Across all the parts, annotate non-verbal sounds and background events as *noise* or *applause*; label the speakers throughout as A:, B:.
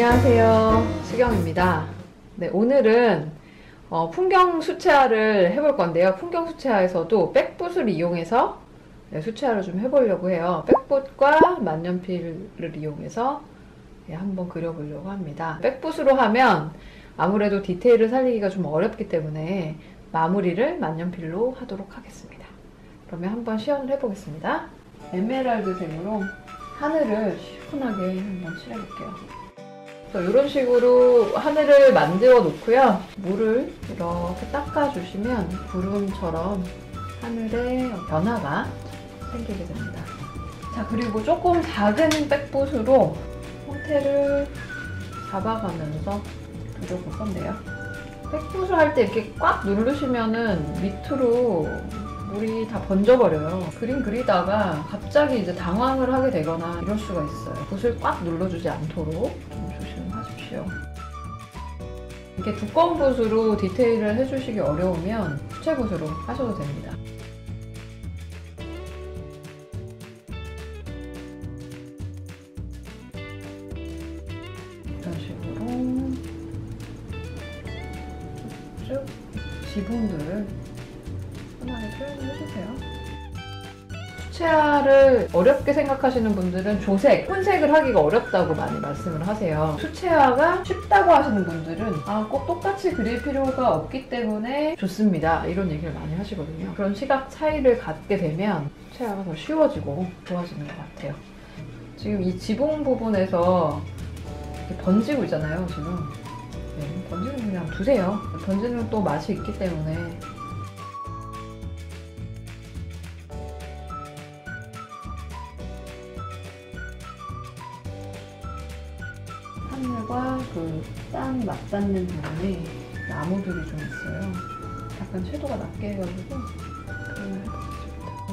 A: 안녕하세요. 수경입니다. 네, 오늘은 어, 풍경 수채화를 해볼 건데요. 풍경 수채화에서도 백붓을 이용해서 네, 수채화를 좀 해보려고 해요. 백붓과 만년필을 이용해서 네, 한번 그려보려고 합니다. 백붓으로 하면 아무래도 디테일을 살리기가 좀 어렵기 때문에 마무리를 만년필로 하도록 하겠습니다. 그러면 한번 시연을 해보겠습니다. 에메랄드색으로 하늘을 시원하게 한번 칠해볼게요. 이런 식으로 하늘을 만들어 놓고요. 물을 이렇게 닦아주시면 구름처럼 하늘에 변화가 생기게 됩니다. 자, 그리고 조금 작은 백붓으로 형태를 잡아가면서 그려볼 건데요. 백붓을 할 때 이렇게 꽉 누르시면은 밑으로 물이 다 번져버려요. 그림 그리다가 갑자기 이제 당황을 하게 되거나 이럴 수가 있어요. 붓을 꽉 눌러주지 않도록 좀 조심하십시오. 이렇게 두꺼운 붓으로 디테일을 해주시기 어려우면 수채 붓으로 하셔도 됩니다. 이런 식으로 쭉 지붕들을 편하게 표현을 해주세요. 수채화를 어렵게 생각하시는 분들은 조색, 혼색을 하기가 어렵다고 많이 말씀을 하세요. 수채화가 쉽다고 하시는 분들은 아, 꼭 똑같이 그릴 필요가 없기 때문에 좋습니다. 이런 얘기를 많이 하시거든요. 그런 시각 차이를 갖게 되면 수채화가 더 쉬워지고 좋아지는 것 같아요. 지금 이 지붕 부분에서 번지고 있잖아요, 지금. 네, 번지는 그냥 두세요. 번지는 또 맛이 있기 때문에 하늘과 그 땅이 맞닿는 부분에 나무들이 좀 있어요. 약간 채도가 낮게 해가지고 해보겠습니다.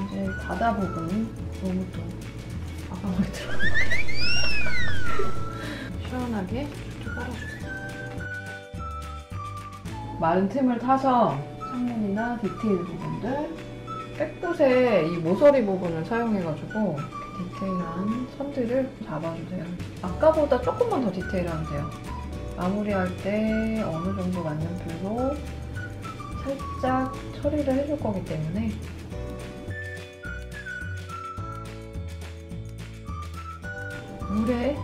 A: 이제 바다 부분이 너무 또것 같아요. *laughs* 시원하게 쭉 깔아주세요. 마른 틈을 타서 창문이나 디테일 부분들 백붓의 이 모서리 부분을 사용해가지고 디테일한 선들을 잡아주세요. 아까보다 조금만 더 디테일하면 돼요. 마무리할 때 어느 정도 만년필로 살짝 처리를 해줄 거기 때문에 물에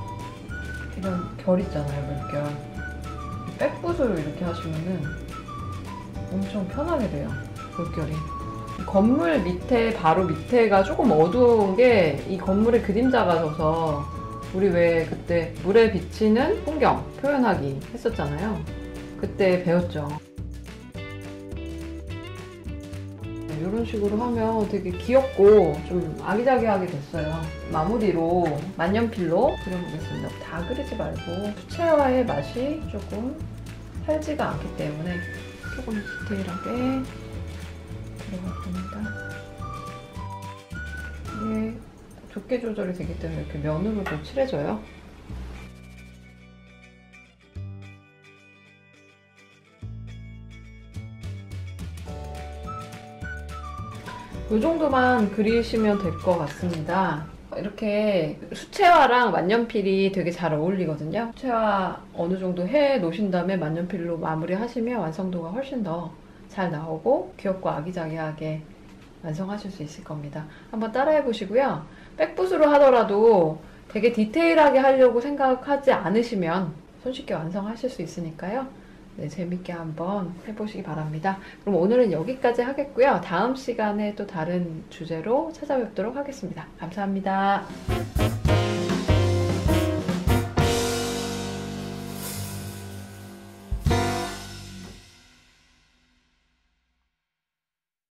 A: 이런 결 있잖아요, 물결. 백붓으로 이렇게 하시면은 엄청 편하게 돼요, 물결이. 건물 밑에 바로 밑에가 조금 어두운 게 이 건물의 그림자가 져서 우리 왜 그때 물에 비치는 풍경 표현하기 했었잖아요. 그때 배웠죠. 이런 식으로 하면 되게 귀엽고 좀 아기자기하게 됐어요. 마무리로 만년필로 그려보겠습니다. 다 그리지 말고 수채화의 맛이 조금 살지가 않기 때문에 조금 디테일하게 들어갈 겁니다. 이게 두께 조절이 되기 때문에 이렇게 면으로도 칠해져요. 이 정도만 그리시면 될 것 같습니다. 이렇게 수채화랑 만년필이 되게 잘 어울리거든요. 수채화 어느 정도 해 놓으신 다음에 만년필로 마무리 하시면 완성도가 훨씬 더 잘 나오고 귀엽고 아기자기하게 완성하실 수 있을 겁니다. 한번 따라해 보시고요. 백붓으로 하더라도 되게 디테일하게 하려고 생각하지 않으시면 손쉽게 완성하실 수 있으니까요. 네, 재밌게 한번 해보시기 바랍니다. 그럼 오늘은 여기까지 하겠고요. 다음 시간에 또 다른 주제로 찾아뵙도록 하겠습니다. 감사합니다.